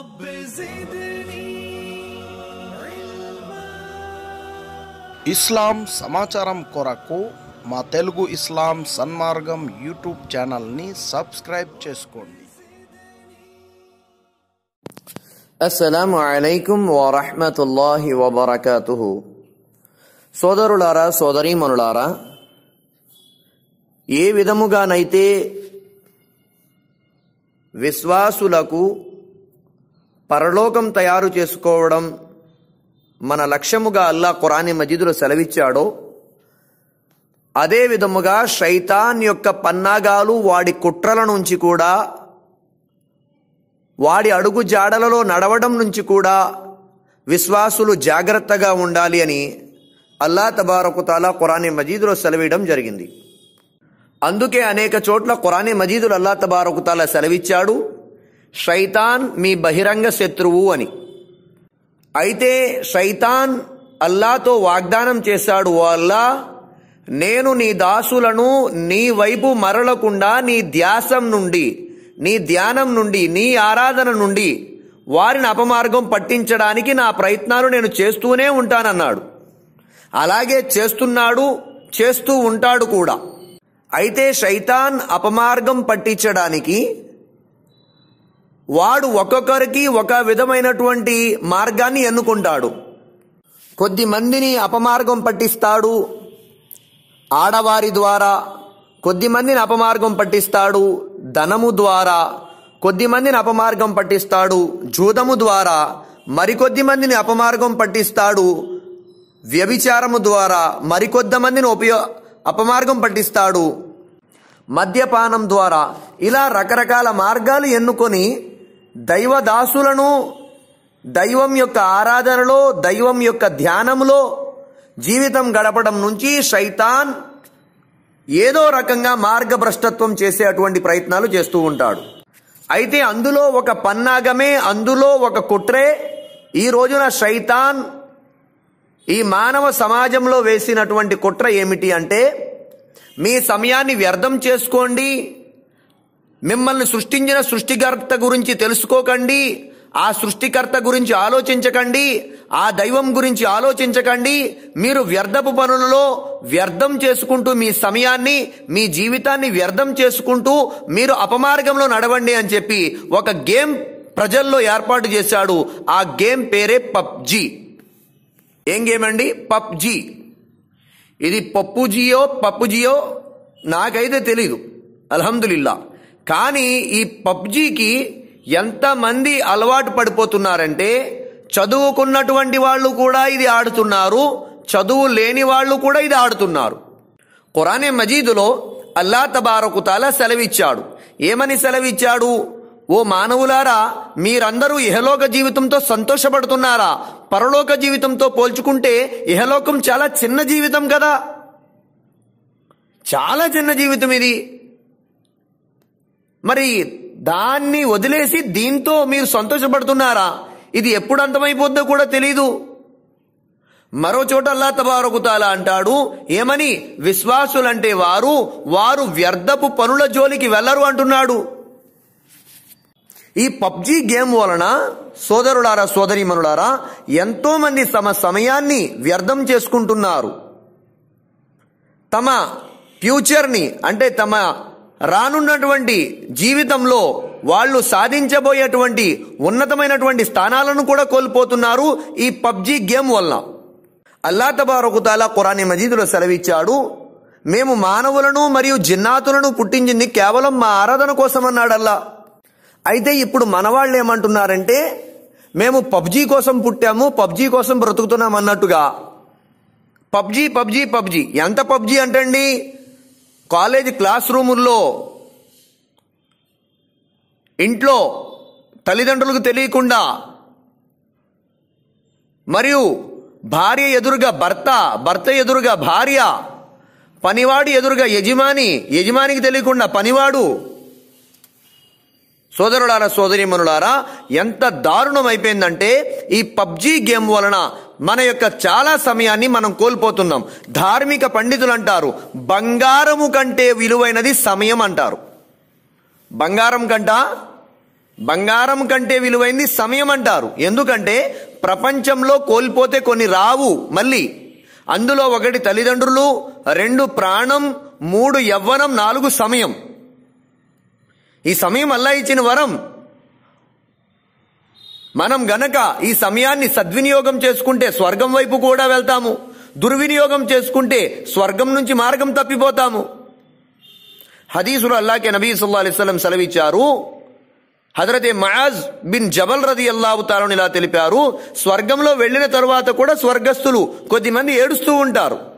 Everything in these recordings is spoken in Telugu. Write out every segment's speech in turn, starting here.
رب زدني ఇస్లాం సమాచారం కొరకు మా తెలుగు ఇస్లాం సన్మార్గం యూట్యూబ్ ఛానల్ని సబ్స్క్రైబ్ చేసుకోండి అస్సలాము అలైకుం వరహమతుల్లాహి వబర్కాతుహు సోదరులారా సోదరీమణులారా ఏ విధముగానైతే విశ్వాసులకు పరలోకం తయారు చేసుకోవడం మన లక్ష్యముగా అల్లా కురాని మజీదులో సెలవిచ్చాడో అదే విధముగా శైతాన్ యొక్క పన్నాగాలు వాడి కుట్రల నుంచి కూడా వాడి అడుగు జాడలలో నడవడం నుంచి కూడా విశ్వాసులు జాగ్రత్తగా ఉండాలి అని అల్లా తబారకు కురాని మజీదులో సెలవేయడం జరిగింది. అందుకే అనేక చోట్ల కురాని మజీదులు అల్లా తబారకుతాలా సెలవిచ్చాడు. శైతాన్ మీ బహిరంగ శత్రువు అని. అయితే శైతాన్ అల్లాతో వాగ్దానం చేశాడు ఓ అల్లా నేను నీ దాసులను నీ వైపు మరలకుండా నీ ధ్యాసం నుండి నీ ధ్యానం నుండి నీ ఆరాధన నుండి వారిని అపమార్గం పట్టించడానికి నా ప్రయత్నాలు నేను చేస్తూనే ఉంటానన్నాడు. అలాగే చేస్తున్నాడు చేస్తూ ఉంటాడు కూడా. అయితే శైతాన్ అపమార్గం పట్టించడానికి వాడు ఒక్కొక్కరికి ఒక విధమైనటువంటి మార్గాన్ని ఎన్నుకుంటాడు. కొద్ది మందిని అపమార్గం పట్టిస్తాడు. ఆడవారి ద్వారా కొద్ది మందిని అపమార్గం పట్టిస్తాడు. ధనము ద్వారా కొద్ది మందిని అపమార్గం పట్టిస్తాడు. జూదము ద్వారా మరికొద్ది మందిని అపమార్గం పట్టిస్తాడు. వ్యభిచారము ద్వారా మరికొద్ది మందిని ఉపయో అపమార్గం పట్టిస్తాడు. మద్యపానం ద్వారా ఇలా రకరకాల మార్గాలు ఎన్నుకొని దైవదాసులను దైవం యొక్క ఆరాధనలో దైవం యొక్క ధ్యానంలో జీవితం గడపడం నుంచి శైతాన్ ఏదో రకంగా మార్గభ్రష్టత్వం చేసే అటువంటి ప్రయత్నాలు చేస్తూ ఉంటాడు. అయితే అందులో ఒక పన్నాగమే అందులో ఒక కుట్రే ఈ రోజున శైతాన్ ఈ మానవ సమాజంలో వేసినటువంటి కుట్ర ఏమిటి అంటే మీ సమయాన్ని వ్యర్థం చేసుకోండి మిమ్మల్ని సృష్టించిన సృష్టికర్త గురించి తెలుసుకోకండి ఆ సృష్టికర్త గురించి ఆలోచించకండి ఆ దైవం గురించి ఆలోచించకండి. మీరు వ్యర్థపు పనులలో వ్యర్థం చేసుకుంటూ మీ సమయాన్ని మీ జీవితాన్ని వ్యర్థం చేసుకుంటూ మీరు అపమార్గంలో నడవండి అని చెప్పి ఒక గేమ్ ప్రజల్లో ఏర్పాటు చేశాడు. ఆ గేమ్ పేరే పబ్జీ. ఏం గేమ్ అండి? పబ్జీ. ఇది పప్పుజియో పప్పుజియో? నాకైతే తెలీదు. అల్హమ్దులిల్లా. కానీ ఈ పబ్జీకి ఎంతమంది అలవాటు పడిపోతున్నారంటే చదువుకున్నటువంటి వాళ్ళు కూడా ఇది ఆడుతున్నారు చదువు లేని వాళ్ళు కూడా ఇది ఆడుతున్నారు. ఖురానే మజీదులో అల్లా తబారకుతాల సెలవిచ్చాడు. ఏమని సెలవిచ్చాడు? ఓ మానవులారా మీరందరూ ఇహలోక జీవితంతో సంతోషపడుతున్నారా? పరలోక జీవితంతో పోల్చుకుంటే ఇహలోకం చాలా చిన్న జీవితం కదా. చాలా చిన్న జీవితం ఇది. మరి దాన్ని వదిలేసి దీంతో మీరు సంతోషపడుతున్నారా? ఇది ఎప్పుడు అంతమైపోద్దో కూడా తెలీదు. మరో చోట అల్లా తబారకుతాలా అంటాడు ఏమని? విశ్వాసులంటే వారు వారు వ్యర్థపు పనుల జోలికి వెళ్ళరు అంటున్నాడు. ఈ పబ్జీ గేమ్ వలన సోదరులారా సోదరీమనులారా ఎంతో మంది తమ సమయాన్ని వ్యర్థం చేసుకుంటున్నారు. తమ ఫ్యూచర్ని అంటే తమ రానున్నటువంటి జీవితంలో వాళ్ళు సాధించబోయేటువంటి ఉన్నతమైనటువంటి స్థానాలను కూడా కోల్పోతున్నారు ఈ పబ్జీ గేమ్ వలన. అల్లా తబారకుతాలా ఖురాని మజీదులో సెలవిచ్చాడు మేము మానవులను మరియు జిన్నాతులను పుట్టించింది కేవలం మా ఆరాధన కోసం అన్నాడల్లా అయితే ఇప్పుడు మనవాళ్ళు ఏమంటున్నారంటే మేము పబ్జీ కోసం పుట్టాము పబ్జీ కోసం బ్రతుకుతున్నాం అన్నట్టుగా. PUBG PUBG PUBG. ఎంత పబ్జీ అంటండి? కాలేజీ క్లాస్ రూముల్లో ఇంట్లో తల్లిదండ్రులకు తెలియకుండా మరియు భార్య ఎదురుగా భర్త భర్త ఎదురుగా భార్య పనివాడు ఎదురుగా యజమాని యజమానికి తెలియకుండా పనివాడు సోదరులారా సోదరీమణులారా ఎంత దారుణం అయిపోయిందంటే ఈ పబ్జీ గేమ్ వలన మన యొక్క చాలా సమయాన్ని మనం కోల్పోతున్నాం. ధార్మిక పండితులు అంటారు బంగారము కంటే విలువైనది సమయం అంటారు. బంగారం కంట? బంగారం కంటే విలువైంది సమయం అంటారు. ఎందుకంటే ప్రపంచంలో కోల్పోతే కొన్ని రావు మళ్ళీ. అందులో ఒకటి తల్లిదండ్రులు రెండు ప్రాణం మూడు యవ్వనం నాలుగు సమయం. ఈ సమయం అల్లా ఇచ్చిన వరం. మనం గనక ఈ సమయాన్ని సద్వినియోగం చేసుకుంటే స్వర్గం వైపు కూడా వెళ్తాము. దుర్వినియోగం చేసుకుంటే స్వర్గం నుంచి మార్గం తప్పిపోతాము. హదీసులు అల్లాకే నబీ సుల్లా అలిస్లం సెలవిచ్చారు. హజరతే మయాజ్ బిన్ జబల్ రది అల్లాహు తాలని ఇలా తెలిపారు. స్వర్గంలో వెళ్ళిన తరువాత కూడా స్వర్గస్థులు కొద్దిమంది ఏడుస్తూ ఉంటారు.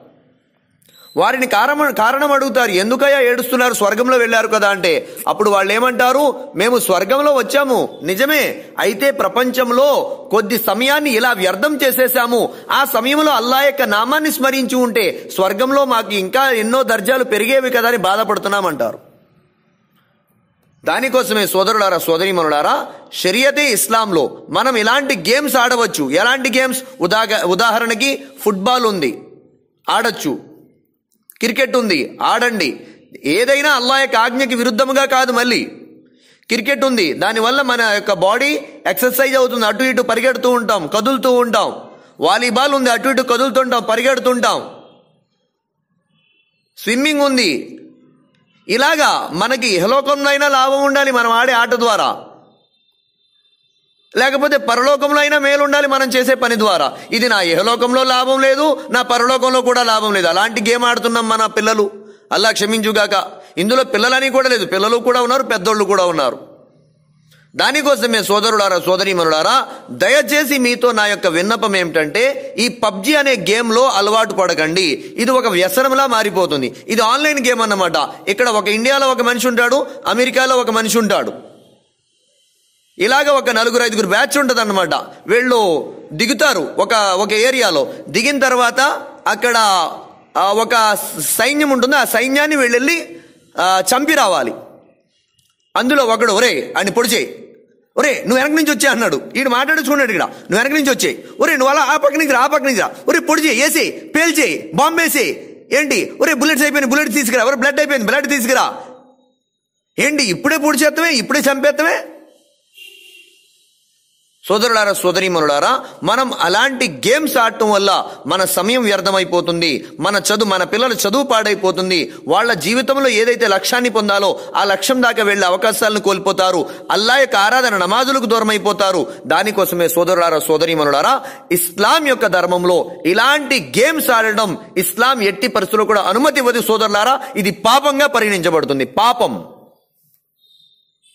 వారిని కారణం కారణం అడుగుతారు. ఎందుకయ్యా ఏడుస్తున్నారు? స్వర్గంలో వెళ్ళారు కదా అంటే. అప్పుడు వాళ్ళు ఏమంటారు మేము స్వర్గంలో వచ్చాము. నిజమే. అయితే ప్రపంచంలో కొద్ది సమయాన్ని ఇలా వ్యర్థం చేసేసాము ఆ సమయంలో అల్లా యొక్క నామాన్ని స్మరించి ఉంటే స్వర్గంలో మాకు ఇంకా ఎన్నో దర్జాలు పెరిగేవి కదా అని బాధపడుతున్నామంటారు. దానికోసమే సోదరులారా సోదరిమనులారా షరియతే ఇస్లాంలో మనం ఇలాంటి గేమ్స్ ఆడవచ్చు? ఎలాంటి గేమ్స్? ఉదాహ ఉదాహరణకి ఫుట్బాల్ ఉంది. ఆడచ్చు. క్రికెట్ ఉంది ఆడండి. ఏదైనా అల్లా యొక్క ఆజ్ఞకి విరుద్ధముగా కాదు మళ్ళీ. క్రికెట్ ఉంది దానివల్ల మన యొక్క బాడీ ఎక్సర్సైజ్ అవుతుంది అటు ఇటు పరిగెడుతూ ఉంటాం కదులుతూ ఉంటాం. వాలీబాల్ ఉంది అటు ఇటు కదులుతుంటాం పరిగెడుతుంటాం స్విమ్మింగ్ ఉంది. ఇలాగా మనకి హలోకంలో అయినా లాభం ఉండాలి మనం ఆడే ఆట ద్వారా. లేకపోతే పరలోకంలో అయినా మేలు ఉండాలి మనం చేసే పని ద్వారా. ఇది నా యహలోకంలో లాభం లేదు నా పరలోకంలో కూడా లాభం లేదు. అలాంటి గేమ్ ఆడుతున్నాం మన పిల్లలు. అలా క్షమించుగాక. ఇందులో పిల్లలని కూడా లేదు. పిల్లలు కూడా ఉన్నారు పెద్దోళ్ళు కూడా ఉన్నారు. దానికోసమే సోదరుడారా సోదరీమనుడారా దయచేసి మీతో నా యొక్క విన్నపం ఏమిటంటే ఈ పబ్జి అనే గేమ్లో అలవాటు పడకండి. ఇది ఒక వ్యసనంలా మారిపోతుంది. ఇది ఆన్లైన్ గేమ్ అన్నమాట. ఇక్కడ ఒక ఇండియాలో ఒక మనిషి ఉంటాడు అమెరికాలో ఒక మనిషి ఉంటాడు. ఇలాగ ఒక నలుగురు ఐదుగురు బ్యాచ్ ఉంటుంది అనమాట వీళ్ళు దిగుతారు ఒక ఒక ఏరియాలో. దిగిన తర్వాత అక్కడ ఒక సైన్యం ఉంటుంది. ఆ సైన్యాన్ని వీళ్ళెళ్ళి చంపి రావాలి. అందులో ఒకడు ఒరే అని పొడిచేయి. ఒరే నువ్వు వెనక నుంచి వచ్చే అన్నాడు. ఈడు మాట్లాడుచుకున్నాడు ఇక్కడ. నువ్వు వెనక నుంచి వచ్చేయి. ఒరే నువ్వు అలా ఆ పక్క నుంచి రా, ఆ పక్క నుంచి రా. ఒరే పొడిచేయి వేసేయి పేల్చేయి బాంబు వేసేయి. ఏంటి? ఒరే బుల్లెట్స్ అయిపోయింది బుల్లెట్ తీసుకురా. ఒరే బ్లడ్ అయిపోయింది బ్లడ్ తీసుకురా. ఏంటి? ఇప్పుడే పొడి చేస్తామే ఇప్పుడే చంపేస్తామే సోదరులారా సోదరీమనులారా మనం అలాంటి గేమ్స్ ఆడటం వల్ల మన సమయం వ్యర్థమైపోతుంది మన చదువు మన పిల్లల చదువు పాడైపోతుంది వాళ్ళ జీవితంలో ఏదైతే లక్ష్యాన్ని పొందాలో ఆ లక్ష్యం దాకా వెళ్ళే అవకాశాలను కోల్పోతారు అల్లా యొక్క ఆరాధన నమాజులకు దూరం అయిపోతారు దానికోసమే సోదరులారా సోదరీమనులారా ఇస్లాం యొక్క ధర్మంలో ఇలాంటి గేమ్స్ ఆడడం ఇస్లాం ఎట్టి పరిస్థితుల్లో కూడా అనుమతి ఇవ్వదు సోదరులారా. ఇది పాపంగా పరిగణించబడుతుంది. పాపం.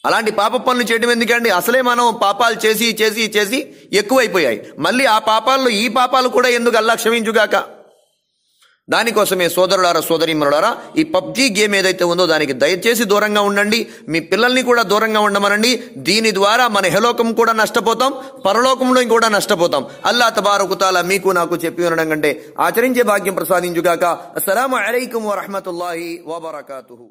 అలాంటి పాప పనులు చేయడం ఎందుకండి? అసలే మనం పాపాలు చేసి చేసి చేసి ఎక్కువైపోయాయి. మళ్ళీ ఆ పాపాల్లో ఈ పాపాలు కూడా ఎందుకు అల్లా క్షమించుగాక? దానికోసమే సోదరులారా సోదరీమనులారా ఈ పబ్జీ గేమ్ ఏదైతే ఉందో దానికి దయచేసి దూరంగా ఉండండి. మీ పిల్లల్ని కూడా దూరంగా ఉండమనండి. దీని ద్వారా మన హెలోకం కూడా నష్టపోతాం పరలోకంలో కూడా నష్టపోతాం. అల్లా తబారకుతాల మీకు నాకు చెప్పి ఉండడం కంటే ఆచరించే భాగ్యం ప్రసాదించుగాక. అస్సలం అలైకుం వరహమతుల్లాహి వబర్కాతుహు.